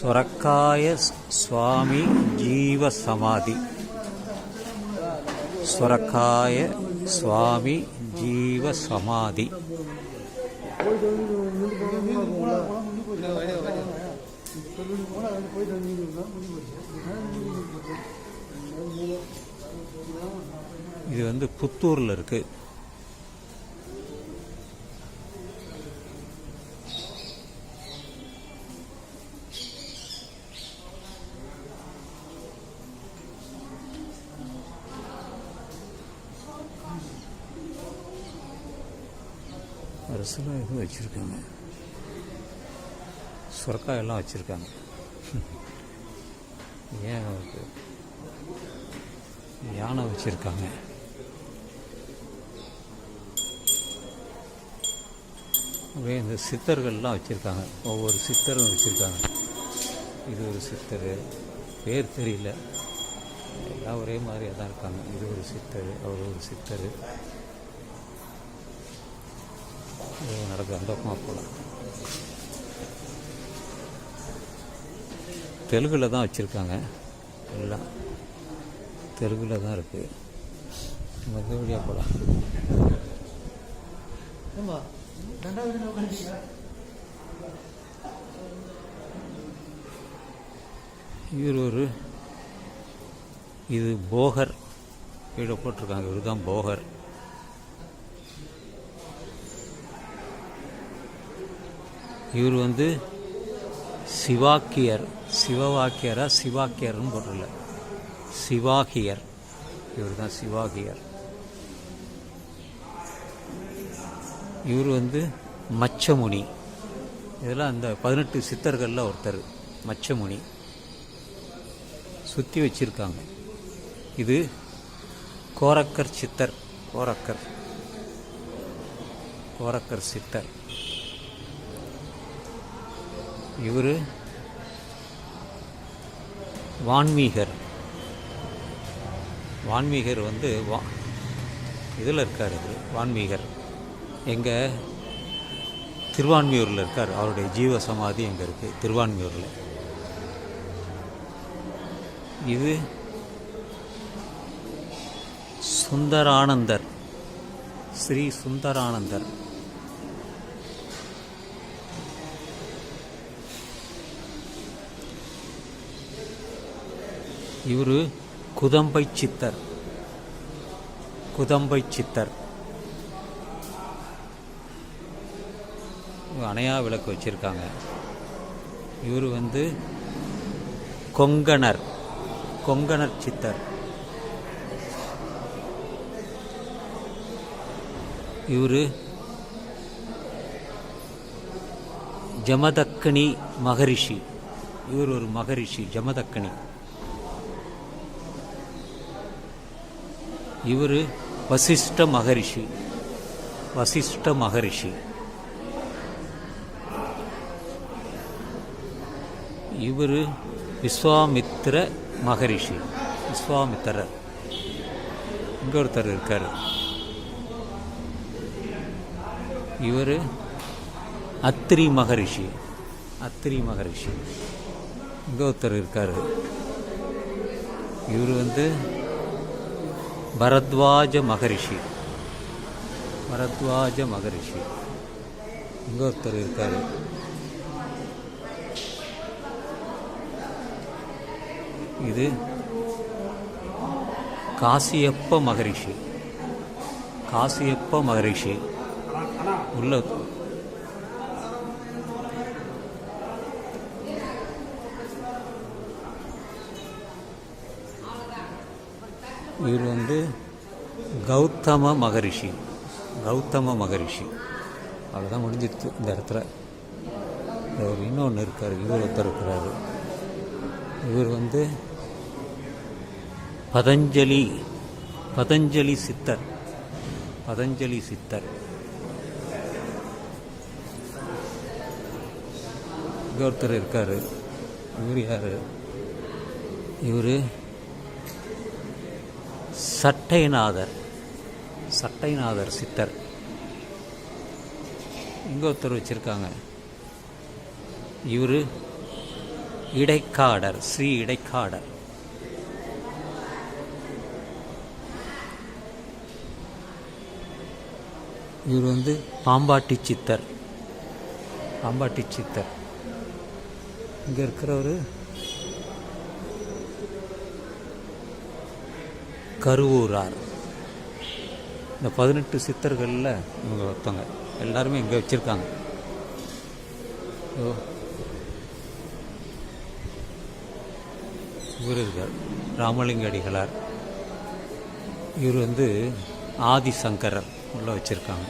சொரக்காய சுவாமி ஜீவ சமாதி. சொரக்காய சுவாமி ஜீவ சமாதி. இது வந்து புத்தூரில் இருக்குது அரசுலாம் எதுவும் வச்சுருக்காங்க. சுரக்காயெல்லாம் வச்சுருக்காங்க. ஏன் அவருக்கு யானை வச்சுருக்காங்க? அப்படியே இந்த சித்தர்கள்லாம் வச்சுருக்காங்க. ஒவ்வொரு சித்தரும் வச்சுருக்காங்க. இது ஒரு சித்தர் பேர் தெரியல. எல்லாம் ஒரே மாதிரியாக தான் இருக்காங்க. இது ஒரு சித்தர் அவர் ஒரு சித்தர். நடக்குது அந்த பக்கமாக போகலாம் தெலுங்கில் தான் வச்சுருக்காங்க எல்லாம். தெலுங்கில் தான் இருக்குது மற்ற வழியாக போகலாம் இவர் ஒரு இது போகர் கீழே போட்டிருக்காங்க இவர் தான் போகர். இவர் வந்து சிவாக்கியர் சிவவாக்கியராக சிவாக்கியர்னு போட்டிருல சிவாகியர். இவர் தான் சிவாகியர். இவர் வந்து மச்சமுனி. இதெல்லாம் அந்த பதினெட்டு சித்தர்களில் ஒருத்தர் மச்சமுனி. சுற்றி வச்சிருக்காங்க. இது கோரக்கர் சித்தர் கோரக்கர். கோரக்கர் சித்தர். இவர் வான்மீகர். வான்மீகர் வந்து வா இதில் இருக்கார் இது வான்மீகர். எங்கே திருவான்மியூரில் இருக்கார் அவருடைய ஜீவ சமாதி எங்கே இருக்குது திருவான்மியூரில். இது சுந்தரானந்தர் ஸ்ரீ சுந்தரானந்தர். இவர் குதம்பை சித்தர். குதம்பை சித்தர். அணையா விளக்கு வச்சிருக்காங்க. இவர் வந்து கொங்கணர். கொங்கணர் சித்தர். இவர் ஜமதக்கனி மகரிஷி. இவர் ஒரு மகரிஷி ஜமதக்கனி இவர் வசிஷ்ட மகரிஷி. வசிஷ்ட மகரிஷி. இவர் விஸ்வாமித்திர மகரிஷி. விஸ்வாமித்திரர் இங்க ஒருத்தர் இருக்கார். இவர் அத்திரி மகரிஷி. அத்திரி மகரிஷி. இங்க ஒருத்தர் இருக்கார். இவர் வந்து பரத்வாஜ மகரிஷி. பரத்வாஜ மகரிஷி. இங்கே ஒருத்தர் இருக்கார். இது காசியப்ப மகரிஷி. காசியப்ப மகரிஷி. உள்ள இவர் வந்து கௌதம மகரிஷி. கௌதம மகரிஷி. அவ்வளோதான் முடிஞ்சிடுச்சு இந்த இடத்துல. இவர் இன்னொன்று இருக்கார் இவர் ஒருத்தர் இருக்கிறார். இவர் வந்து பதஞ்சலி பதஞ்சலி சித்தர். பதஞ்சலி சித்தர். இங்க ஒருத்தர் இருக்கார். இவர் யார்? இவர் சட்டைநாதர். சட்டைநாதர் சித்தர். இங்கே ஒருத்தர் வச்சுருக்காங்க. இவர் இடைக்காடர் ஸ்ரீ இடைக்காடர். இவர் வந்து பாம்பாட்டி சித்தர். பாம்பாட்டி சித்தர். இங்கே இருக்கிறவர் கருவூரார். இந்த பதினெட்டு சித்தர்களில் இவங்க ஒருத்தவங்க. எல்லாருமே இங்கே வச்சுருக்காங்க. இவர் இருக்கார். ராமலிங்க அடிகளார் இவர் வந்து ஆதிசங்கரர் உள்ள வச்சுருக்காங்க.